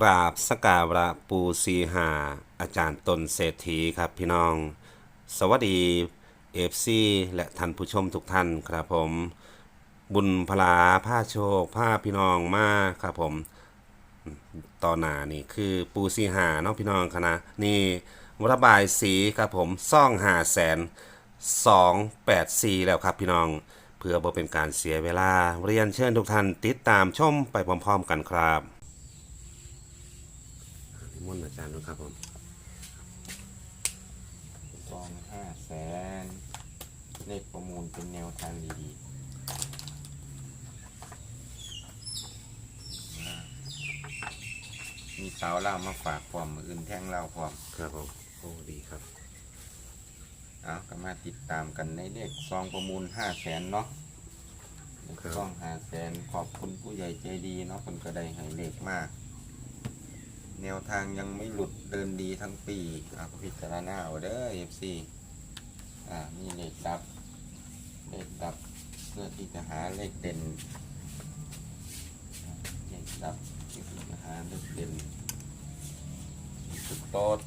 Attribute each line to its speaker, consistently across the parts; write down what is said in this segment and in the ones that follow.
Speaker 1: กราบสการะปูซีหา อาจารย์ตนเศรษฐีครับพี่น้อง สวัสดีเอฟซีและท่านผู้ชมทุกท่านครับผม บุญพลาผ้าโชคผ้าพี่น้องมากครับผมตอนหนานี่คือปูซีหาเนาะพี่น้องคณะนี่ระบายสีครับผมซ่องหาแสนสองแปดสี่แล้วครับพี่น้อง เพื่อบ่เป็นการเสียเวลาเรียนเชิญทุกท่านติดตามชมไปพร้อมๆกันครับ นิมนต์อาจารย์ด้วยครับผม
Speaker 2: สองห้าแสนเลขประมูลเป็นแนวทางดีๆ มีสาวเล่ามาฝากความมืออื่นแท่งเล่าความ
Speaker 1: ครับผมโอ้ดีครับ
Speaker 2: เอาก็มาติดตามกันในเลขซองประมูลห้าแสนเนาะเลข
Speaker 1: ครับ
Speaker 2: ซองห้าแสนขอบคุณผู้ใหญ่ใจดีเนาะคนก็ได้ให้เลขมาก แนวทางยังไม่หลุดเดินดีทั้งปีอาก็พิจารณาเอาเด้อเอฟซีอ่ามีเลขดับ เลขดับเพื่อที่จะหาเลขเด่นเลขดับเพื่อที่จะหาเลขเด่นสุดโต๊ด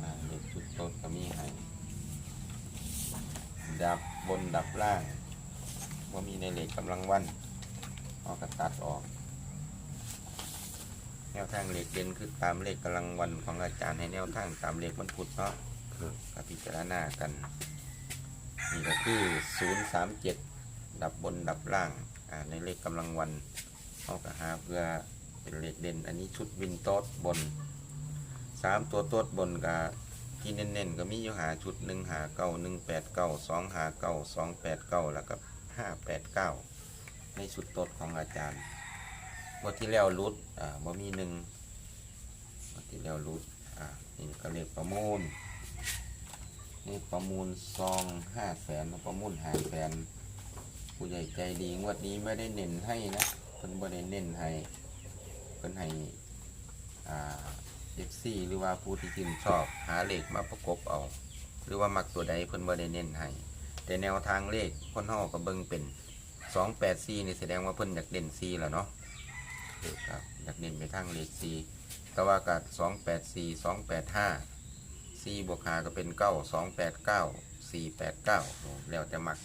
Speaker 2: อ่าเลขสุดโต๊ดก็มีให้ดับบนดับล่างว่ามีในเลขกำลังวันเอากระตัดออก แนวทางเลขเด่นคือตามเลขกำลังวันของอาจารย์ให้แนวทางตามเลขวันพุธเนาะ
Speaker 1: ครับ
Speaker 2: ก็พิจารณากัน นี่ก็คือ 037 ดับบนดับล่างอ่าในเลขกำลังวันเอากระหาเพื่อเป็นเลขเด่น อันนี้ชุดวินโต๊ดบน 3 ตัวโต๊ดบนกับที่เน้นๆ ก็มีอยู่หาชุดหนึ่งหาเก้าหนึ่งแปดเก้าสองหาเก้าสองแปดเก้าแล้วก็ห้าแปดเก้าในชุดโต๊ดของอาจารย์ งวดที่แล้วรุดอ่าบ่มีหนึ่งงวดที่แล้วรุดอ่านี่ก็เลขประมูลนี่ประมูลซองห้าแสนประมูลห้าแสนผู้ใหญ่ใจดีงวดนี้ไม่ได้เน้นให้นะเพิ่นบ่ได้เน้นให้เพิ่นให้อ่าเอฟซีหรือว่าผู้ที่ชื่นชอบหาเลขมาประกบเอาหรือว่ามักตัวใดเพิ่นบ่ได้เน้นให้แต่แนวทางเลขคนเฮาก็เบิ่งเป็น284นี่แสดงว่าเพิ่นอยากเด่น4แล้วเนาะ ครับอยากเด่นไปทางเลข4แต่ว่าก็284 285สี่บวกหาก็เป็นเก้าสองแปดเก้าสี่แปดเก้าแล้วแต่มัก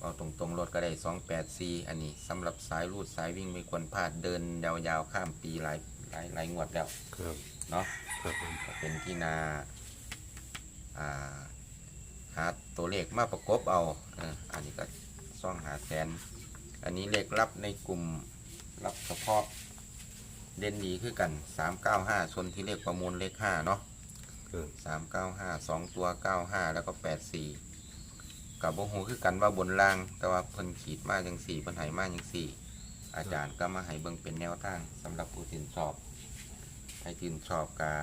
Speaker 2: เอาตรงๆรถก็ได้สองแปดสี่อันนี้สำหรับสายรูดสายวิ่งไม่ควรพลาดเดินยาวๆข้ามปีหลายหลายหลายงวดแล้ว
Speaker 1: ครับ
Speaker 2: เนาะ
Speaker 1: ครับผม
Speaker 2: ก็เป็นที่นาอ่าหาตัวเลขมาประกบเอาเอออันนี้ก็ซ่องหาแสน อันนี้เลขรับในกลุ่ม รับเฉพาะเด่นดีคือกันสามเก้าห้าชนที่เลขประมูลเลขห้าเนาะ
Speaker 1: ครับ
Speaker 2: สามเก้าห้าสองตัวเก้าห้าแล้วก็แปดสี่กับโบหูคือกันว่าบนล่าง แต่ว่าเพิ่นขีดมาจังสี่เพิ่นใหายมาจังสี่ อาจารย์ก็มาให้เบิ่งเป็นแนวทางสำหรับผู้ชื่นชอบใครชื่นชอบกา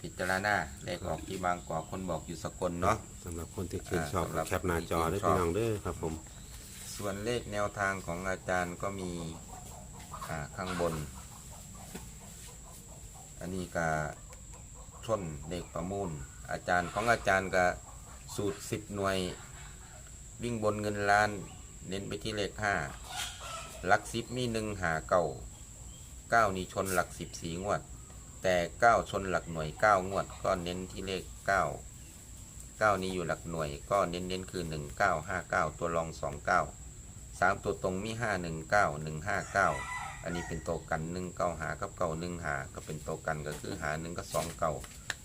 Speaker 2: พิจารณาเลขออกที่บางกอกคนบอกอยู่สกลเนาะ
Speaker 1: สำหรับคนที่ชื่นชอบ
Speaker 2: อ่าสำหรับ
Speaker 1: แคปหน้าจอด้วย
Speaker 2: ที่ชื่นชอบ
Speaker 1: พี่น้องเด้อครับผม
Speaker 2: ส่วนเลขแนวทางของอาจารย์ก็มี อ่าข้างบน อันนี้ก็ชนเลขประมูล อาจารย์ของอาจารย์ก็สูตรสิบหน่วย วิ่งบนเงินล้าน เน้นไปที่เลขห้าหลักสิบมีหนึ่งหาเก้าเก้านี่ชนหลักสิบสีงวด แต่เก้าชนหลักหน่วยเก้างวด ก็เน้นที่เลขเก้าเก้านี้อยู่หลักหน่วยก็เน้นเน้นคือหนึ่งเก้าห้าเก้าตัวรองสองเก้าสามตัวตรงมีห้าหนึ่งเก้าหนึ่งห้าเก้า อันนี้เป็นตัวกันหนึ่งเก้าหากับเก้าหนึ่งหาก็เป็นตัวกันก็คือหาหนึ่งก็สองเก้า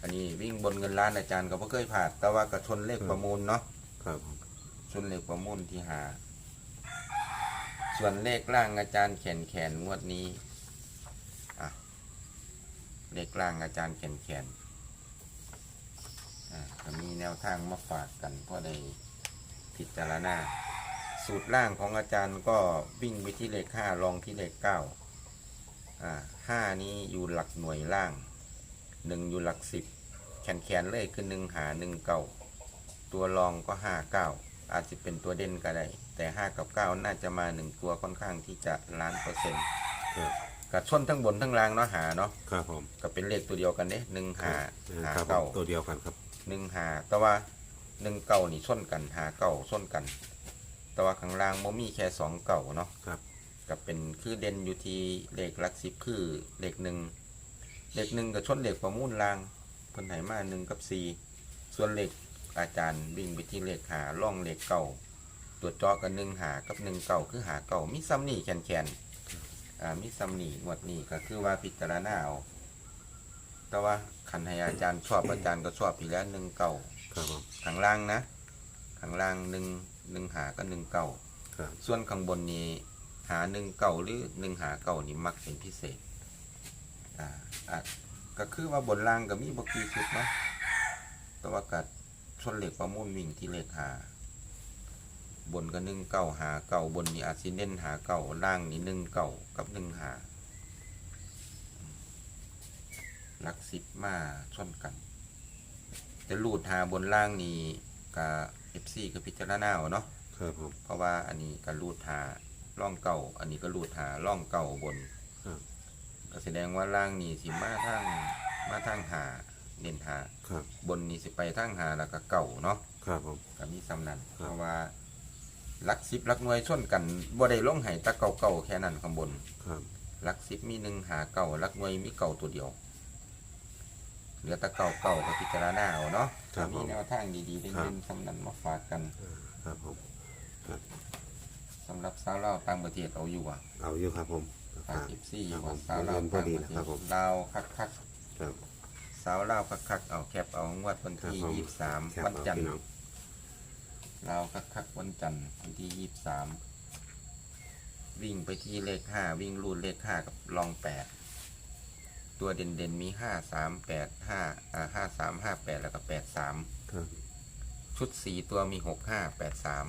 Speaker 2: อันนี้วิ่งบนเงินล้านอาจารย์ก็บ่เคยผ่านแต่ว่าก็ชนเลขประมูลเนาะ
Speaker 1: ครับ
Speaker 2: ชนเลขประมูลที่หา ส่วนเลขล่างอาจารย์แขนแขนงวดนี้อะเลขล่างอาจารย์แขนแขนอะก็มีแนวทางมาฝากกันเพราะได้พิจารณา สูตรล่างของอาจารย์ก็วิ่งไปที่เลขห้ารองที่เลขเก้าอ่าห้านี้อยู่หลักหน่วยล่างหนึ่งอยู่หลักสิบแขนแขนเลยคือหนึ่งหาหนึ่งเก้าตัวรองก็ห้าเก้าอาจจะเป็นตัวเด่นก็ได้ แต่ห้ากับเก้าน่าจะมาหนึ่งตัวค่อนข้างที่จะล้านเปอร์เซ็นต์
Speaker 1: ครับ
Speaker 2: กับชนทั้งบนทั้งล่างเนาะหาเนาะ
Speaker 1: ครับผม
Speaker 2: ก็เป็นเลขตัวเดียวกันเด้หนึ่งหาหา
Speaker 1: ครับผม
Speaker 2: เก้า
Speaker 1: ตัวเดียวกันครับ
Speaker 2: หนึ่งหาแต่ว่าหนึ่งเก้านี่ชนกันหาเก้าชนกัน แต่ว่าข้างล่างโมมีแค่สองเก้าเนาะ
Speaker 1: ครับ
Speaker 2: กก็เป็นคือเด่นอยู่ที่เลขหลักสิบคือเลขหนึ่งเลขหนึ่งกับชนเลขประมูลรางเพิ่นให้มาหนึ่งกับสี่ส่วนเลขอาจารย์วิ่งไปที่เลขหาล่องเลขเก่าตัวเจาะกันหนึ่งหากับหนึ่งเก่าคือหาเก่ามีซ้ำนี่แขนแขนๆอ่ามีซ้ำนี่งวดนี้ก็คือว่าพิจารณาเอาแต่ว่าคันให้อาจารย์ชอบอาจารย์ก็ชอบอีกแล้วหนึ่งเก่า
Speaker 1: ครับผม
Speaker 2: ข้างล่างนะข้างล่างหนึ่ง หนึ่งหาก็หนึ่งเก่า
Speaker 1: ครับ
Speaker 2: ส่วนข้างบนนี้หาหนึ่งเก่าหรือหนึ่งหาเก่านี่มักเป็นพิเศษอ่าอะก็คือว่าบนล่างก็มีบกี่ชุดเนาะแต่ว่ากัดชนเหล็กประมูลวิ่งที่เหล็กหา บนก็หนึ่งเก่าหาเก่าบนนี่อาจสิเน้นหาเก่าล่างนี่หนึ่งเก่ากับหนึ่งหาหลักสิบมาชนกัน แต่ลูดหาบนล่างนี่กับ เอฟซีกับพิจารณาเอาเนาะ
Speaker 1: ครับผม
Speaker 2: เพราะว่าอันนี้ก็รูดหาล่องเก่า อันนี้ก็รูดหาล่องเก่าบน
Speaker 1: ครับ
Speaker 2: ก็แสดงว่าล่างนี่สิมาทางมาทางหาเน้นหา
Speaker 1: ครับ
Speaker 2: บนนี่สิไปทางหาแล้วก็เก่าเนาะ
Speaker 1: ครับผม
Speaker 2: ก็มีสำนัน
Speaker 1: ครับ
Speaker 2: เพราะว่าหลักสิบหลักหน่วยชนกันบ่ได้ลงให้แตะเก่าเก่าๆแค่นั้นข้างบน
Speaker 1: ครับ
Speaker 2: หลักสิบมีหนึ่งหาเก่าหลักหน่วยมีเก่าตัวเดียว เหลือแตะเก่าเก่าก็พิจารณาเอาเนาะก็มีแนวทางดีๆเด่นๆสำนันมาฝากกัน
Speaker 1: ครับผม
Speaker 2: สำหรับสาวเล่าวต่างประเทศเอาอยู่อะ
Speaker 1: เอาอยู่ครับผม
Speaker 2: ฝากเอฟซีอ
Speaker 1: ครั
Speaker 2: ยู่
Speaker 1: บผ
Speaker 2: ว่ามสาวลาว
Speaker 1: เรียนพอดีนะครับผม
Speaker 2: ลาวคักคัก
Speaker 1: ครับ
Speaker 2: ๆสาวลาวคักคักๆเอาแคปเอางวดวัน
Speaker 1: ครับ
Speaker 2: ที่
Speaker 1: ผม
Speaker 2: ยี่สิบสาม
Speaker 1: แคป
Speaker 2: วัน
Speaker 1: เอา
Speaker 2: จันท
Speaker 1: พี่
Speaker 2: ร์
Speaker 1: น้อง
Speaker 2: ลาวคักคักๆวันจันทร์วันที่ยี่สิบสามวิ่งไปที่เลขห้าวิ่งรูดเลขห้ากับลองแปด ตัวเด่นเด่นๆมีห้าสามแปดห้าอ่าห้าสามห้าแปดแล้วก็แปดสาม
Speaker 1: ครับ
Speaker 2: ชุดสี่ตัวมีหกห้าแปดสาม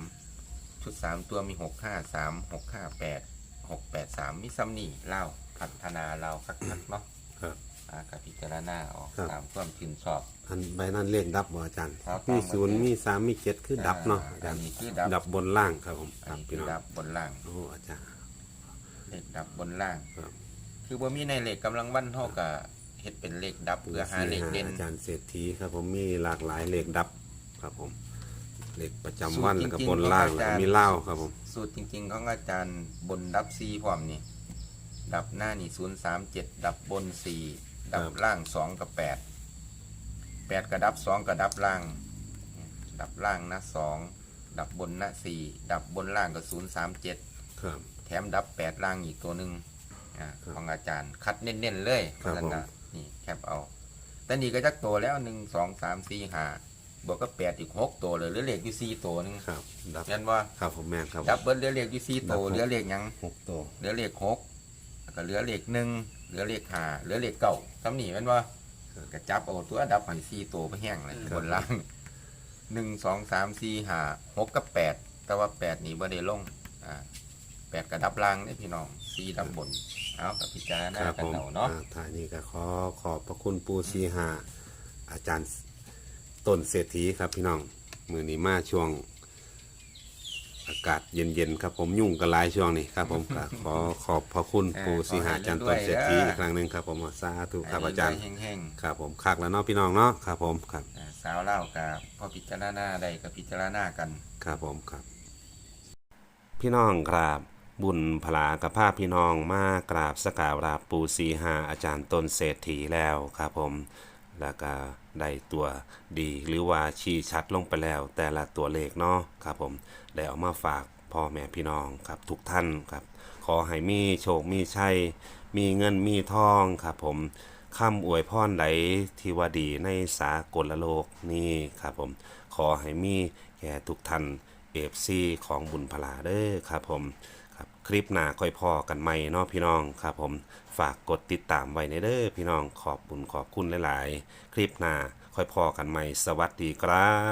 Speaker 2: ชุดสามตัวมีหกห้าสามหกห้าแปดหกแปดสามมิซัมนี่เล่าวพัฒนาเราวคักคักๆเนาะ
Speaker 1: ครับ
Speaker 2: อากับพิจารณาออก
Speaker 1: ครับ
Speaker 2: ตามความชื่นชอบ
Speaker 1: อันใบนั้นเลขดับบ่อาจารย์
Speaker 2: ครับ
Speaker 1: มีศูนย์มีสามมีเจ็ดคือดับเนาะอา
Speaker 2: อั
Speaker 1: จาร
Speaker 2: น
Speaker 1: ย์
Speaker 2: นี้คือดับ
Speaker 1: ดับบนล่างครับผมค
Speaker 2: อัน
Speaker 1: รับ
Speaker 2: นี้คื
Speaker 1: พี่
Speaker 2: อ
Speaker 1: น้อง
Speaker 2: ดับบนล่าง
Speaker 1: โอ้อาจารย์
Speaker 2: เลขดับบนล่าง
Speaker 1: ครับ
Speaker 2: คือบ่มีในเลขกำลังวันเท่ากับเฮ็ดเป็นเลขดับเพื่อหาเลขเด่น
Speaker 1: อาจารย์เศรษฐีครับผมมีหลากหลายเลขดับครับผมเลขประจำวันแล้วก็บนล่างแล้วก็มีเล่าครับผม
Speaker 2: สูตรจริงๆของอาจารย์บนดับซีพร้อมนี่ดับหน้านี่ศูนย์สามเจ็ดดับบนสี่ดับล่างสองกับแปดแปดกระดับสองกระดับล่าง ดับล่างนะสองดับบนนะสี่ดับบนล่างก็ศูนย์สามเจ็ด
Speaker 1: ครับ
Speaker 2: แถมดับแปดล่างอีกตัวหนึ่ง อ่า
Speaker 1: ครับ
Speaker 2: ของอาจารย์คัดเน้นๆเลย
Speaker 1: ครับ
Speaker 2: เพาะฉะนั้น
Speaker 1: ผม
Speaker 2: นะนี่แคปเอาแต่นี่ก็จักตัวแล้วหนึ่งสองสามสี่ห้าบวกก็แปดอีกหกตัวเลยเหลือเลขอยู่สี่ตัวหนึง
Speaker 1: ครับดับ
Speaker 2: เห็นว่า
Speaker 1: ครับผมแม่นครับ
Speaker 2: ดับเบิลเหลือเลขอยู่สี่ตัว
Speaker 1: ดับหก
Speaker 2: เหลือเลขหยัง
Speaker 1: หกตัว
Speaker 2: เหลือเลขหกแล้วก็เหลือเลขหนึ่งเหลือเลขห้าเหลือเลขเก้าทำนี่เห็นว่ากระจับเอาตัวดับหันสี่ตัวไปแห้งเลย
Speaker 1: ครับ
Speaker 2: บนล่างหนึ่งสองสามสี่ห้าหกกับแปดแต่ว่าแปดนี่บ่ได้ลงอ่า แปดกระดับล่างนี่พี่น้องสี่ดับบน เอากับพิจารณา
Speaker 1: ครับ
Speaker 2: กัน
Speaker 1: ผม
Speaker 2: เอาเนาะ
Speaker 1: อ่าท้ายนี้ก็ขอขอบพระคุณปูซีหาอาจารย์ต้นเศรษฐีครับพี่น้อง มือนี้มาช่วง อากาศเย็นๆครับผมยุ่งกันหลายช่วงนี้ครับผมก็ขอขอบพระคุณปูซีหาอาจารย์ต้นเศรษฐีอีกครั้งหนึ่งครับผมสาธุครับอาจารย์
Speaker 2: ให้แห้ง
Speaker 1: ครับผมคักแล้วเนาะพี่น้องเนาะครับผมครับ
Speaker 2: ๆอ่าสาวเล่ากับพอพิจารณาได้กับพิจารณากัน
Speaker 1: ครับผมครับ พี่น้องครับ บุญพลากับภาพพี่น้องมากราบสกการะปูสีหาอาจารย์ต้นเศรษฐีแล้วครับผมแล้วก็ได้ตัวดีหรือว่าชี้ชัดลงไปแล้ว แต่ละตัวเลขเนาะครับผมได้เอามาฝากพ่อแม่พี่น้องครับทุกท่านครับ ขอให้มีโชคมีชัยมีเงินมีทองครับผมคำอวยพรใดที่ว่าดีในสากลโลกนี่ครับผมขอให้มีแก่ทุกท่านเอฟซีของบุญพลาเด้อครับผม ครับคลิปหน้าค่อยพอกันใหม่เนาะพี่น้องครับผมฝากกดติดตามไว้ในเด้อพี่น้องขอบบุญขอบคุณหลาย ๆ คลิปหน้าค่อยพอกันใหม่สวัสดีครับ